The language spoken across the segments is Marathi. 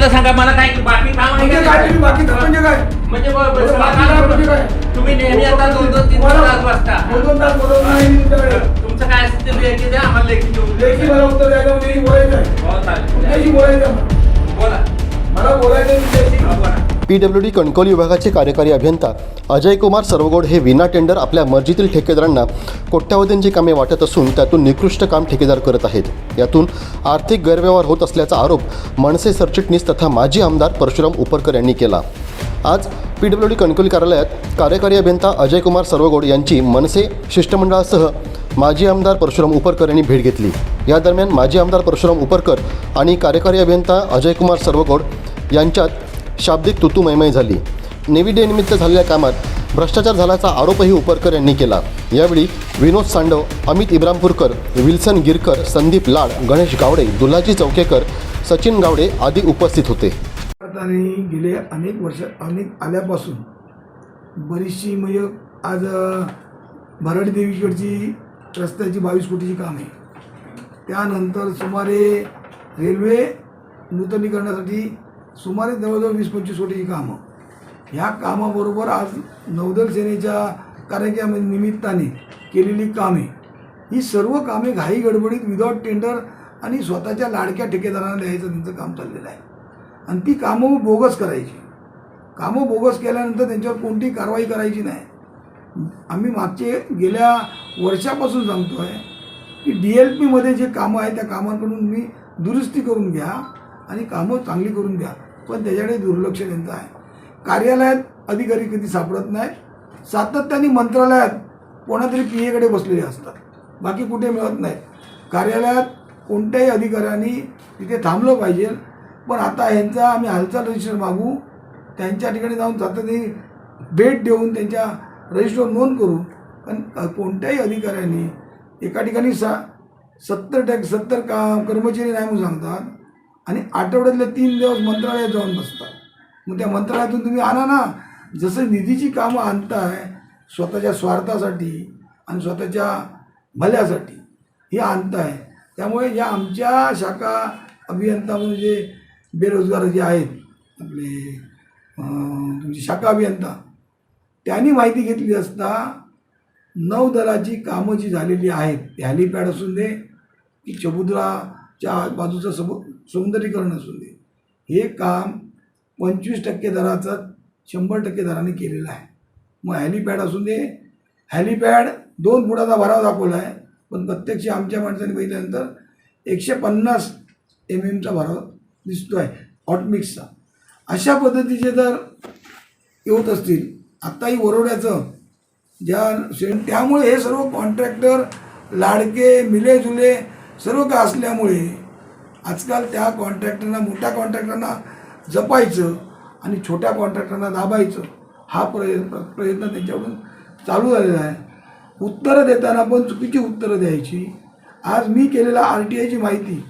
मला सांगा मला काय बाकी काम आहे म्हणजे काय? तुम्ही बाकी म्हणजे काय म्हणजे ब- ब- म्हणजे म्हणजे काय? तुम्ही नेहमी आता दोन दोन तीन तीन तास वाजता दोन तास बोलवत नाही मी तुमच्याकडे. तुमचं काय असेल ते लेखी द्या आम्हाला लेखी देऊ लेखी मला उत्तर म्हणजे बोलायचं आहे हो चालेल बोलायचं आहे मला? बोला मला बोलायचं आहे P W P W D Kankavli विभागाचे कार्यकारी अभियंता अजय कुमार सर्वगोड हे विना टेंडर आपल्या मर्जीतील ठेकेदारांना कोट्यावधींची कामे वाटत असून त्यातून निकृष्ट काम ठेकेदार करत आहेत. यातून आर्थिक गैरव्यवहार होत असल्याचा आरोप मनसे सरचिटणीस तथा माजी आमदार परशुराम उपरकर यांनी केला. आज पी डब्ल्यू डी कणकवली कार्यालयात कार्यकारी अभियंता अजय कुमार सर्वगोड यांची मनसे शिष्टमंडळासह माजी आमदार परशुराम उपरकर यांनी भेट घेतली. या दरम्यान माजी आमदार परशुराम उपरकर आणि कार्यकारी अभियंता अजय कुमार सर्वगोड यांच्यात शाब्दिक तुतुमयमय झाली. नेव्ही डेनिमित्त झालेल्या कामात भ्रष्टाचार झाल्याचा आरोपही उपरकर यांनी केला. यावेळी विनोद सांडव अमित इब्रामपूरकर विल्सन गिरकर संदीप लाड गणेश गावडे दुल्हाजी चौकेकर सचिन गावडे आदी उपस्थित होते. गेले अनेक वर्ष अनेक आल्यापासून बरीचशी म्हणजे आज अ, देवीकडची रस्त्याची बावीस कोटीची काम आहे. त्यानंतर सुमारे रेल्वे नूतनीकरणासाठी सुमारे जवळजवळ वीस पंचवीस कोटीची कामं. ह्या कामाबरोबर आज नौदल सेनेच्या कार्यक्रमा निमित्ताने केलेली कामे ही सर्व कामे घाई गडबडीत विदाऊट टेंडर आणि स्वतःच्या लाडक्या ठेकेदारांना द्यायचं त्यांचं काम चाललेलं आहे. आणि ती कामं बोगस करायची. कामं बोगस केल्यानंतर त्यांच्यावर कोणतीही कारवाई करायची नाही. आम्ही मागचे गेल्या वर्षापासून सांगतो आहे की डी एल पीमध्ये जे कामं आहेत त्या कामांकडून मी दुरुस्ती करून घ्या आणि कामं चांगली करून द्या. पण त्याच्याकडे दुर्लक्ष त्यांचं आहे. कार्यालयात अधिकारी कधी सापडत नाही. सातत्याने मंत्रालयात कोणातरी पी एकडे बसलेले असतात. बाकी कुठे मिळत नाही. कार्यालयात कोणत्याही अधिकाऱ्यांनी तिथे थांबलं पाहिजे. पण आता ह्यांचा आम्ही हालचाल रजिस्टर मागू त्यांच्या ठिकाणी जाऊन सातत्याने भेट देऊन त्यांच्या रजिस्टर नोंद करू. पण कोणत्याही अधिकाऱ्यांनी एका ठिकाणी सा सत्तर टक्के सत्तर का कर्मचारी नाही म्हणून सांगतात. आणि आठवड्यातले तीन दिवस मंत्रालयात जाऊन बसतात. मग त्या मंत्रालयातून तुम्ही आणा ना. जसं निधीची कामं आणताय स्वतःच्या स्वार्थासाठी आणि स्वतःच्या भल्यासाठी हे आणताय. त्यामुळे या आमच्या शाखा अभियंता म्हणून जे बेरोजगार जे आहेत आपले तुमची शाखा अभियंता त्यांनी माहिती घेतली असता नौदलाची कामं जी झालेली आहेत हॅलिपॅड असून दे की चबुद्राच्या बाजूचा समु सौंदर्यीकरण असू दे. हे काम पंचवीस टक्के दराचं शंभर टक्के दराने केलेलं आहे. मग हॅलिपॅड असू दे हॅलिपॅड दोन फुटाचा भराव दाखवला आहे. पण प्रत्यक्ष आमच्या माणसाने बघितल्यानंतर एकशे पन्नास एम एमचा भराव दिसतो आहे हॉटमिक्सचा अशा पद्धतीचे जर येत असतील आत्ताही वरोड्याचं ज्या त्यामुळे हे सर्व कॉन्ट्रॅक्टर लाडके मिलेजुले सर्व का असल्यामुळे आजकाल त्या कॉन्ट्रॅक्टरना मोठ्या कॉन्ट्रॅक्टरना जपायचं आणि छोट्या कॉन्ट्रॅक्टरना दाबायचं हा प्रयत्न प्रयत्न त्यांच्याकडून चालू झालेला आहे. उत्तरं देताना पण चुकीची उत्तरं द्यायची. आज मी केलेला आर टी आयची माहिती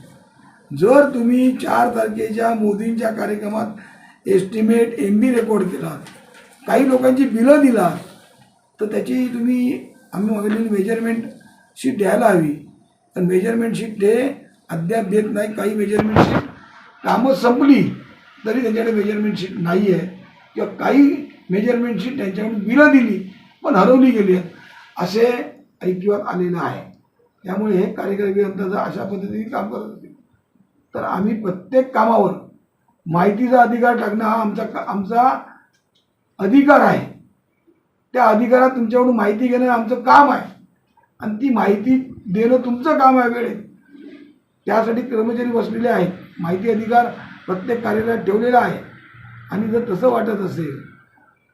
जर तुम्ही चार तारखेच्या मोदींच्या कार्यक्रमात एस्टिमेट एम बी रेकॉर्ड केला काही लोकांची बिलं दिला तर त्याची तुम्ही आम्ही मागलेली मेजरमेंट शीट द्यायला हवी. पण मेजरमेंट शीट ते अद्याप देत नाही काही मेजरमेंट शीट कामं संपली तरी त्यांच्याकडे मेजरमेंट शीट नाही आहे किंवा काही मेजरमेंट शीट त्यांच्याकडून बिलं दिली पण हरवली गेली आहेत. असे ऐकिवात आलेलं आहे. त्यामुळे हे कार्यकारी अभियंता जर अशा पद्धतीने काम करत असतील तर आम्ही प्रत्येक कामावर माहितीचा अधिकार टाकणं हा आमचा का- आमचा अधिकार आहे. त्या अधिकारात तुमच्याकडून माहिती घेणं आमचं काम आहे. आणि ती माहिती देणं तुमचं काम आहे वेळेत. त्यासाठी कर्मचारी बसलेले आहेत. माहिती अधिकार प्रत्येक कार्यालयात ठेवलेला आहे. आणि जर तसं वाटत असेल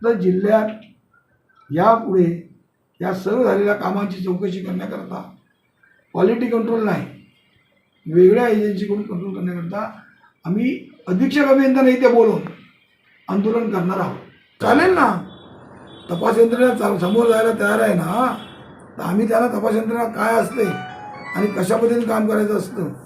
तर जिल्ह्यात यापुढे या सर्व झालेल्या कामांची चौकशी करण्याकरता क्वालिटी कंट्रोल नाही. वेगळ्या एजन्सीकडून कंट्रोल करण्याकरता आम्ही अधीक्षक अभियंत्यांना इथे बोलून आंदोलन करणार आहोत. चालेल ना? तपास यंत्रणा चाल समोर जायला तयार आहे ना? तर आम्ही त्याला तपास यंत्रणा काय असते आणि कशा पद्धतीने काम करायचं असतं?